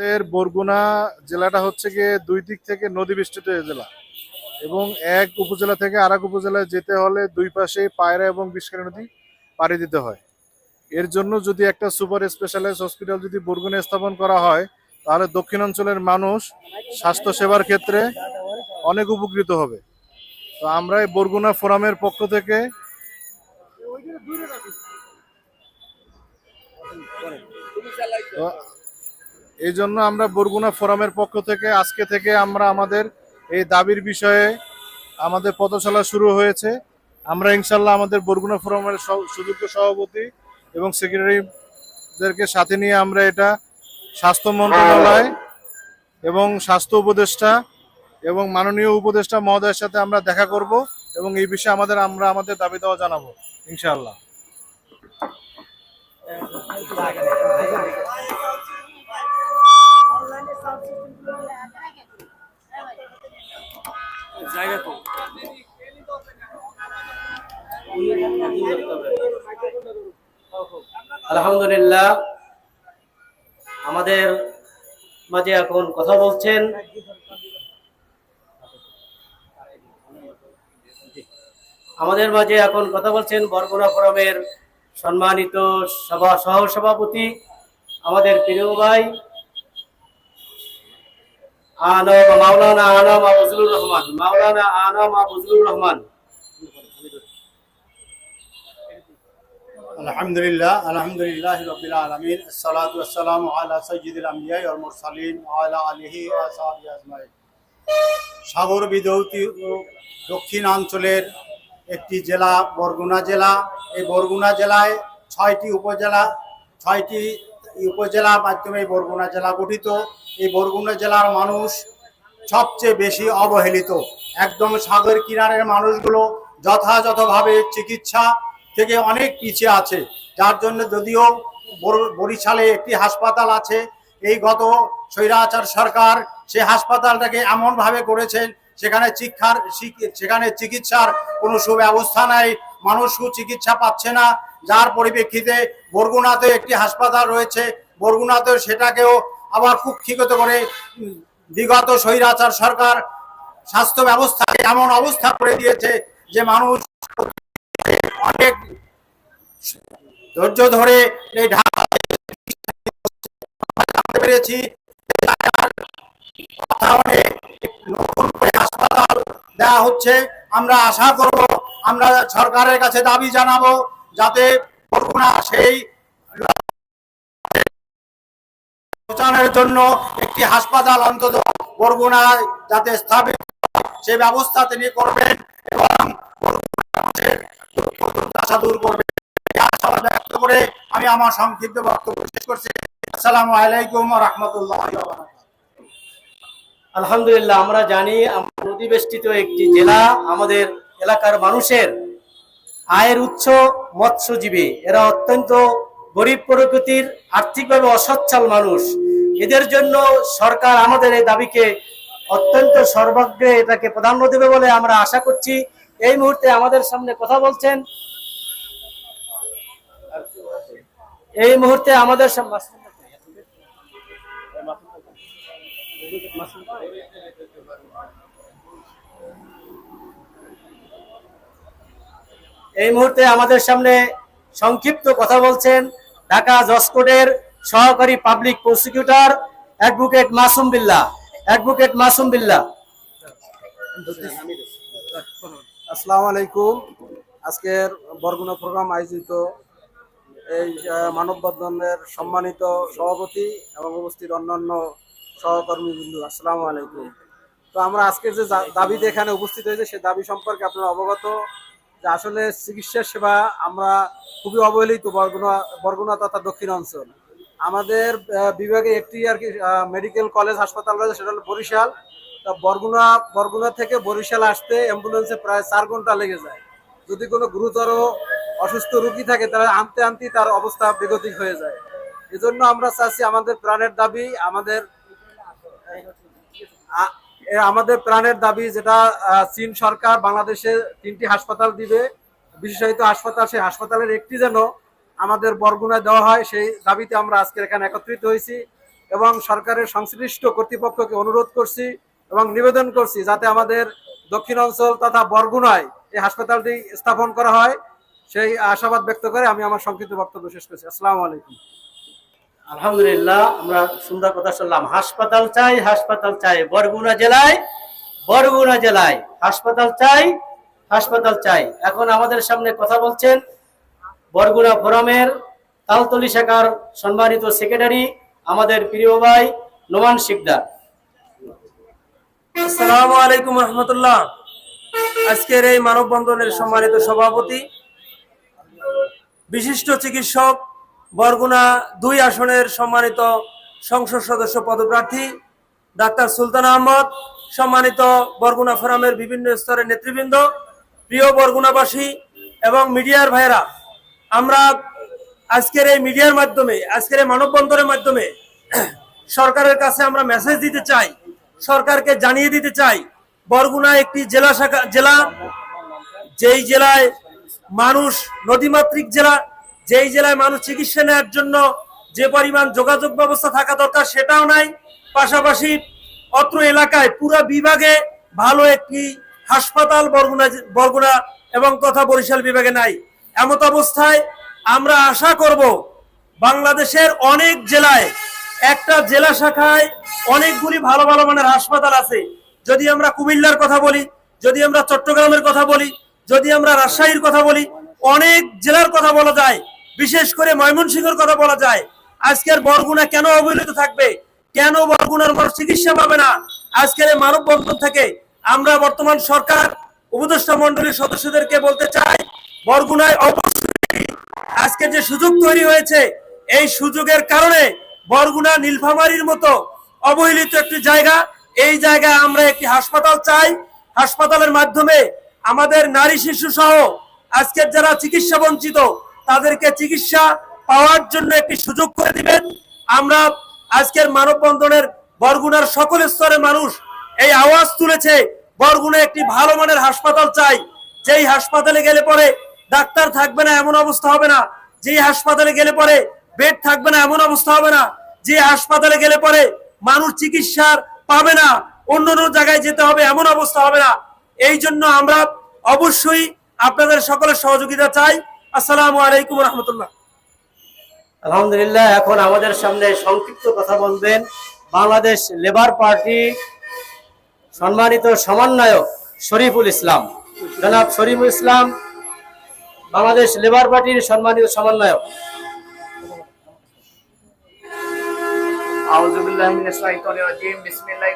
আমাদের বরগুনা জেলাটা হচ্ছে গিয়ে দুই দিক থেকে নদী বেষ্টিত জেলা। এবং এক উপজেলা থেকে আর এক উপজেলায় যেতে হলে দুই পাশে পায়রা এবং বিষকারী নদী পাড়ি দিতে হয়। এর জন্য যদি একটা সুপার স্পেশালাইজ হসপিটাল যদি বরগুনে স্থাপন করা হয় তাহলে দক্ষিণাঞ্চলের মানুষ স্বাস্থ্য সেবার ক্ষেত্রে অনেক উপকৃত হবে। তো আমরা এই বরগুনা ফোরামের পক্ষ থেকে তো এই জন্য আমরা বরগুনা ফোরামের পক্ষ থেকে, আজকে থেকে আমরা আমাদের এই দাবির বিষয়ে আমাদের পথচলা শুরু হয়েছে। আমরা ইনশাল্লাহ আমাদের বরগুনা ফোরামের সুযোগ্য সভাপতি এবং সেক্রেটারিদেরকে সাথে নিয়ে আমরা এটা স্বাস্থ্য মন্ত্রণালয় এবং স্বাস্থ্য উপদেষ্টা এবং মাননীয় উপদেষ্টা মহোদয়ের সাথে আমরা দেখা করব এবং এই বিষয়ে আমাদের, আমরা আমাদের দাবি দেওয়া জানাব ইনশাআল্লাহ আলহামদুলিল্লাহ, আমাদের মাঝে এখন কথা বলছেন। আমাদের মাঝে এখন কথা বলছেন বরগুনা ফোরামের সম্মানিত সভা সহ সভাপতি আমাদের প্রিয় ভাই মাওলানা আনাম ফজলুর রহমান, মাওলানা আনাম ফজলুর রহমান। আলহামদুলিল্লাহ আলহামদুলিল্লাহ আলিহি সাগর বিদৌতি ও দক্ষিণাঞ্চলের একটি জেলা বরগুনা জেলা। এই বরগুনা জেলায় ছয়টি উপজেলা ছয়টি উপজেলা মাধ্যমে বরগুনা জেলা গঠিত। এই বরগুনা জেলার মানুষ সবচেয়ে বেশি অবহেলিত। একদম সাগর কিনারের মানুষগুলো যথাযথভাবে চিকিৎসা থেকে অনেক পিছিয়ে আছে। যার জন্য যদিও বর- বরিশালে একটি হাসপাতাল আছে, এই গত স্বৈরাচার সরকার সে হাসপাতালটাকে এমনভাবে করেছেন সেখানে শিক্ষার সেখানে চিকিৎসার কোনো সুব্যবস্থা নাই, মানুষ সুচিকিৎসা পাচ্ছে না। যার পরিপ্রেক্ষিতে বরগুনাতে একটি হাসপাতাল রয়েছে বরগুনাতে সেটাকেও আবার কুক্ষিগত করে বিগত স্বৈরাচার সরকার স্বাস্থ্য ব্যবস্থাকে এমন অবস্থা করে দিয়েছে যে মানুষ অনেক ধৈর্য ধরে এই পেরেছি নতুন হাসপাতাল দেওয়া হচ্ছে। আমরা আশা করব, আমরা সরকারের কাছে দাবি জানাব যাতে বরগুনা সেই প্রচারের জন্য একটি হাসপাতাল অন্তত বরগুনায় যাতে স্থাপিত সে ব্যবস্থা তিনি করবেন এবং দূর করবেন। ব্যক্ত করে আমি আমার সংক্ষিপ্ত বক্তব্য শেষ করছি। আসসালামু আলাইকুম রহমতুল্লাহ আলহামদুলিল্লাহ, আমরা জানি আমরা নদীবেষ্টিত একটি জেলা আমাদের এলাকার মানুষের আয়ের উৎস মৎস্যজীবী। এরা অত্যন্ত গরিব প্রকৃতির আর্থিকভাবে অসচ্ছল মানুষ। এদের জন্য সরকার আমাদের এই দাবিকে অত্যন্ত সর্বাগ্রে এটাকে প্রাধান্য দেবে বলে আমরা আশা করছি। এই মুহূর্তে আমাদের সামনে কথা বলছেন। এই মুহূর্তে আমাদের এই মুহূর্তে আমাদের সামনে সংক্ষিপ্ত কথা বলছেন। ঢাকা জসকোটের সহকারী public prosecutor advocate Masum Billah advocate Masum Billah আসসালামু আলাইকুম। আজকের বরগুনা প্রোগ্রাম আয়োজিত এই মানববন্ধনের সম্মানিত সভাপতি এবং উপস্থিত অন্যান্য সহকর্মী বিন্দু আসসালামু আলাইকুম। তো আমরা আজকের যে দাবিতে এখানে উপস্থিত হয়েছে সেই দাবি সম্পর্কে আপনারা অবগত যে আসলে চিকিৎসা সেবা আমরা খুবই অবহেলিত বরগুনা বরগুনা তথা দক্ষিণ অঞ্চল। আমাদের বিভাগে একটি আর কি মেডিকেল কলেজ হাসপাতাল রয়েছে, সেটা হলো বরিশাল। বরগুনা বরগুনা থেকে বরিশাল আসতে অ্যাম্বুলেন্সে প্রায় চার ঘণ্টা লেগে যায়। যদি কোনো গুরুতর অসুস্থ রোগী থাকে তাহলে আনতে আনতেই তার অবস্থা বেগতিক হয়ে যায়। এজন্য আমরা চাচ্ছি আমাদের প্রাণের দাবি, আমাদের আমাদের প্রাণের দাবি যেটা চীন সরকার বাংলাদেশে তিনটি হাসপাতাল দিবে। বিশেষায়িত হাসপাতাল, সেই হাসপাতালের একটি যেন আমাদের বরগুনায় দেওয়া হয়, সেই দাবিতে আমরা আজকের এখানে একত্রিত হয়েছি এবং সরকারের সংশ্লিষ্ট কর্তৃপক্ষকে অনুরোধ করছি এবং নিবেদন করছি যাতে আমাদের দক্ষিণ অঞ্চল তথা বরগুনায় এই হাসপাতালটি স্থাপন করা হয়। সেই আশাবাদ ব্যক্ত করে আমি আমার সংক্ষিপ্ত বক্তব্য শেষ করছি। আসসালামু আলাইকুম। আলহামদুলিল্লাহ, আমরা সুন্দর কথা শুনলাম। হাসপাতাল চাই হাসপাতাল চাই। বরগুনা জেলায় বরগুনা জেলায়। হাসপাতাল চাই হাসপাতাল চাই। এখন আমাদের সামনে কথা বলছেন বরগুনা ফোরামের তালতলি শাখার সম্মানিত সেক্রেটারি, আমাদের প্রিয় ভাই নোমান শিকদার। আসসালামু আলাইকুম রহমতুল্লাহ। আজকের এই মানববন্ধনের সম্মানিত সভাপতি, বিশিষ্ট চিকিৎসক বরগুনা দুই আসনের সম্মানিত সংসদ সদস্য পদপ্রার্থী ডাক্তার সুলতান আহমদ, সম্মানিত বরগুনা ফোরামের বিভিন্ন স্তরের নেতৃবৃন্দ, প্রিয় বরগুনাবাসী এবং মিডিয়ার ভাইরা আমরা আজকের এই মিডিয়ার মাধ্যমে, আজকের এই মানববন্ধনের মাধ্যমে সরকারের কাছে আমরা মেসেজ দিতে চাই, সরকারকে জানিয়ে দিতে চাই, বরগুনা একটি জেলা শাখা, জেলা, যেই জেলায় মানুষ নদীমাতৃক জেলা যেই জেলায় মানুষ চিকিৎসা নেওয়ার জন্য যে পরিমাণ যোগাযোগ ব্যবস্থা থাকা দরকার সেটাও নাই। পাশাপাশি অত্র এলাকায় পুরো বিভাগে ভালো একটি হাসপাতাল বরগুনা বরগুনা এবং তথা বরিশাল বিভাগে নাই। এমত অবস্থায় আমরা আশা করব বাংলাদেশের অনেক জেলায় একটা জেলা শাখায় অনেকগুলি ভালো ভালো মানের হাসপাতাল আছে। যদি আমরা কুমিল্লার কথা বলি, যদি আমরা চট্টগ্রামের কথা বলি, যদি আমরা রাজশাহীর কথা বলি, অনেক জেলার কথা বলা যায়। বিশেষ করে ময়মনসিংহের কথা বলা যায়। আজকের বরগুনা কেন অবহেলিত থাকবে? কেন বরগুনার মানুষ চিকিৎসা পাবে না? আজকের এই মানববন্ধন থেকে আমরা বর্তমান সরকার, উপদেষ্টা মন্ডলীর সদস্যদেরকে বলতে চাই, বরগুনায় অবশ্যই আজকে যে সুযোগ তৈরি হয়েছে, এই সুযোগের কারণে বরগুনা নীলফামারীর মতো অবহেলিত একটি জায়গা। এই জায়গায় আমরা একটি হাসপাতাল চাই। হাসপাতালের মাধ্যমে আমাদের নারী শিশু সহ আজকের যারা চিকিৎসা বঞ্চিত তাদেরকে চিকিৎসা পাওয়ার জন্য একটি সুযোগ করে দিবেন। আমরা আজকের মানববন্ধনের বরগুনার সকল স্তরে মানুষ এই আওয়াজ তুলেছে, বরগুনা একটি ভালো মানের হাসপাতাল চাই। যেই হাসপাতালে গেলে পরে ডাক্তার থাকবে না, এমন অবস্থা হবে না। যে হাসপাতালে গেলে পরে বেড থাকবে না, এমন অবস্থা হবে না। যে হাসপাতালে গেলে পরে মানুষ চিকিৎসার পাবে না, অন্য অন্য জায়গায় যেতে হবে, এমন অবস্থা হবে না। এই জন্য আমরা অবশ্যই আপনাদের সকলের সহযোগিতা চাই। আসসালামু আলাইকুম রহমতুল্লাহ। আলহামদুলিল্লাহ এখন আমাদের সামনে সংক্ষিপ্ত কথা বলবেন। বাংলাদেশ লেবার পার্টি সম্মানিত সমন্বয়ক শরীফুল ইসলাম। জনাব শরীফুল ইসলাম বাংলাদেশ লেবার পার্টির সম্মানিত সমন্বয়ক। আউযুবিল্লাহি মিনাশ শাইতানির রাজিম বিসমিল্লাহির